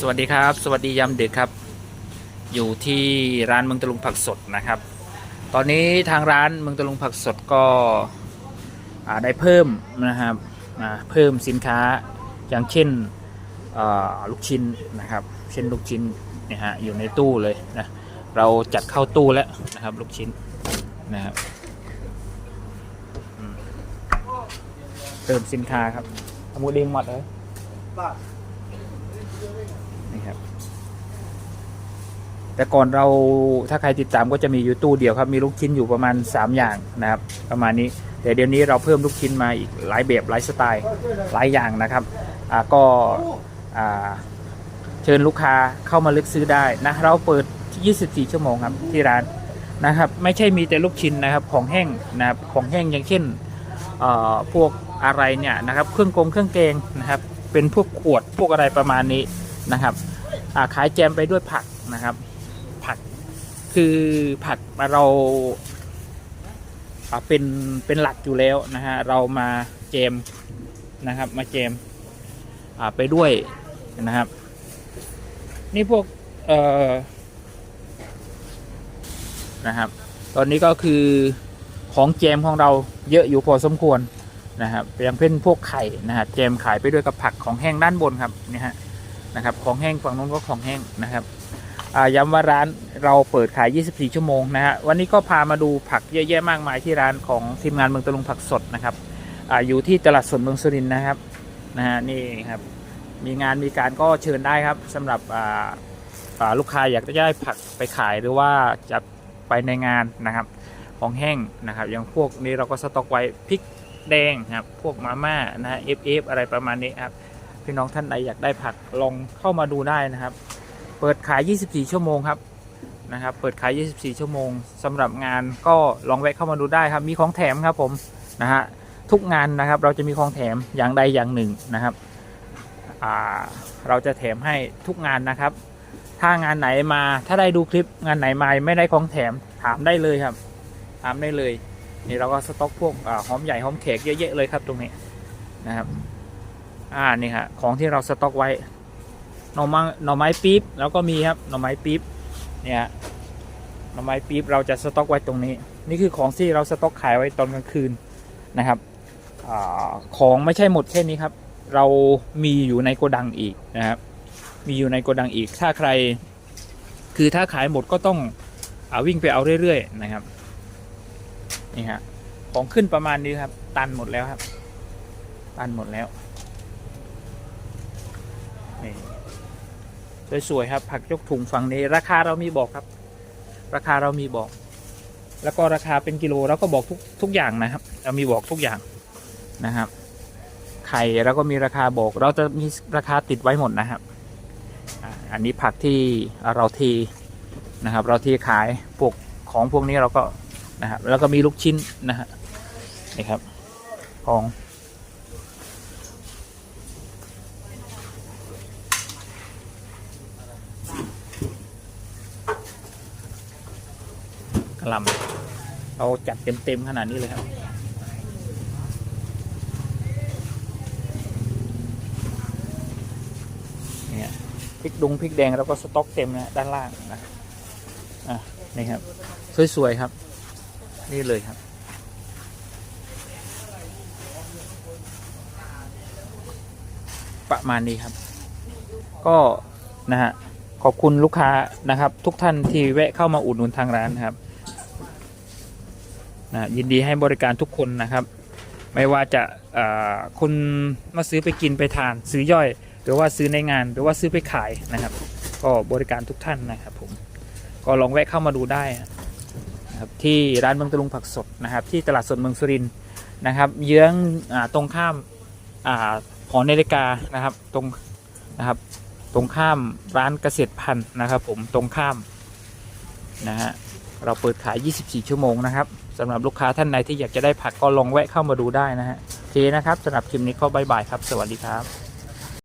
สวัสดีครับ สวัสดียามดึกครับ อยู่ที่ร้านเมืองตะลุงผักสดนะครับ ตอนนี้ทางร้านเมืองตะลุงผักสดก็ได้เพิ่มนะครับเพิ่มสินค้าอย่างเช่นลูกชิ้นนะครับ เช่นลูกชิ้นนี่ยฮะอยู่ในตู้เลยนะเราจัดเข้าตู้แล้วนะครับลูกชิ้นนะครับเติมสินค้าครับหมูเด้งหมดเลย นี่ครับ แต่ก่อนเราถ้าใครติดตามก็จะมีอยู่ตู้เดียวครับ มีลูกชิ้นอยู่ประมาณ 3 อย่างนะครับ ประมาณนี้ แต่เดี๋ยวนี้เราเพิ่มลูกชิ้นมาอีกหลายแบบหลายสไตล์หลายอย่างนะครับก็เชิญลูกค้าเข้ามาเลือกซื้อได้นะ เราเปิด 24 ชั่วโมงครับที่ร้านนะครับ ไม่ใช่มีแต่ลูกชิ้นนะครับ ของแห้งนะครับของแห้งอย่างเช่นพวกอะไรเนี่ยนะครับ เครื่องกงเครื่องแกงนะครับ เป็นพวกขวดพวกอะไรประมาณนี้นะครับขายแจมไปด้วยผักนะครับ คือผักเราเป็นเป็นหลักอยู่แล้วนะฮะเรามาแจมนะครับมาแจมไปด้วยนะครับ นี่พวกเอ่อนะครับ ตอนนี้ก็คือของแจมของเราเยอะอยู่พอสมควรนะครับอย่างเช่นพวกไข่นะฮะแจมขายไปด้วยกับผักของแห้งด้านบนครับนี่ฮะนะครับ ของแห้งฝั่งนู้นก็ของแห้งนะครับ ย้ำว่าร้านเราเปิดขาย 24 ชั่วโมงนะฮะ วันนี้ก็พามาดูผักเยอะแยะมากมายที่ร้านของทีมงานเมืองตะลุงผักสดนะครับออยู่ที่ตลาดสดเมืองสุรินทร์นะครับ นะฮะนี่ครับ มีงานมีการก็เชิญได้ครับสำหรับลูกค้าอยากจะได้ผักไปขายหรือว่าจะไปในงานนะครับของแห้งนะครับอย่างพวกนี้เราก็สต็อกไว้พริกแดงนะครับพวกมาม่านะฮะ FF อะไรประมาณนี้ครับพี่น้องท่านใดอยากได้ผักลองเข้ามาดูได้นะครับ เปิดขาย 24 ชั่วโมงครับนะครับ เปิดขาย 24 ชั่วโมงสำหรับงานก็ลองแวะเข้ามาดูได้ครับ มีของแถมครับผมนะฮะทุกงานนะครับเราจะมีของแถมอย่างใดอย่างหนึ่งนะครับเราจะแถมให้ทุกงานนะครับ ถ้างานไหนมาถ้าได้ดูคลิปงานไหนมาไม่ได้ของแถมถามได้เลยครับ ถามได้เลยนี่เราก็สต็อกพวกอหอมใหญ่หอมแขกเยอะๆเลยครับตรงนี้นะครับ อ่านี่ฮะของที่เราสต็อกไว้ หน่อไม้หน่อไม้ปี๊บแล้วก็มีครับหน่อไม้ปี๊บเนี่ยหน่อไม้ปี๊บเราจะสต็อกไว้ตรงนี้ นี่คือของที่เราสต็อกขายไว้ตอนกลางคืนนะครับอของไม่ใช่หมดแค่นี้ครับ เรามีอยู่ในโกดังอีกนะครับ มีอยู่ในโกดังอีกถ้าใคร คือถ้าขายหมดก็ต้องอวิ่งไปเอาเรื่อยๆนะครับนี่ฮะของขึ้นประมาณนี้ครับ ตันหมดแล้วครับ ตันหมดแล้วนี่ สวยๆครับ ผักยกถุงฝั่งนี้ ราคาเรามีบอกครับ ราคาเรามีบอก แล้วก็ราคาเป็นกิโลเราก็บอกทุกทุกอย่างนะครับ เรามีบอกทุกอย่างนะครับ ไข่เราก็มีราคาบอก เราจะมีราคาติดไว้หมดนะครับอันนี้ผักที่เราทีนะครับ เราทีขายพวกของพวกนี้เราก็นะครับแล้วก็มีลูกชิ้นนะฮะนี่ครับของกระห ลำเราจัดเต็มๆขนาดนี้เลยครับเนี่ยพริกดุงพริกแดงเราก็สต็อกเต็มนะด้านล่างนะอะนี่ครับ สวยๆครับ นี่เลยครับประมาณนี้ครับ ก็นะฮะขอบคุณลูกค้านะครับ ทุกท่านที่แวะเข้ามาอุดหนุนทางร้านนครับ นะยินดีให้บริการทุกคนนะครับ ไม่ว่าจะคุณมาซื้อไปกินไปทาน ซื้อย่อย หรือว่าซื้อในงาน หรือว่าซื้อไปขายนะครับ ก็บริการทุกท่านนะครับผมก็ลองแวะเข้ามาดูได้นะครับที่ร้านเมืองตะลุงผักสดนะครับ ที่ตลาดสดเมืองสุรินทร์นะครับ เยื้องอตรงข้ามอหอนาฬิกานะครับตรงนะครับตรงข้ามร้านเกษตรพันธุ์นะครับ ผมตรงข้ามนะฮะ เราเปิดขาย 24 ชั่วโมงนะครับสำหรับลูกค้าท่านใดที่อยากจะได้ผักก็ลองแวะเข้ามาดูได้นะฮะโอเคนะครับสำหรับคลิปนี้ก็บายบายครับ สวัสดีครับ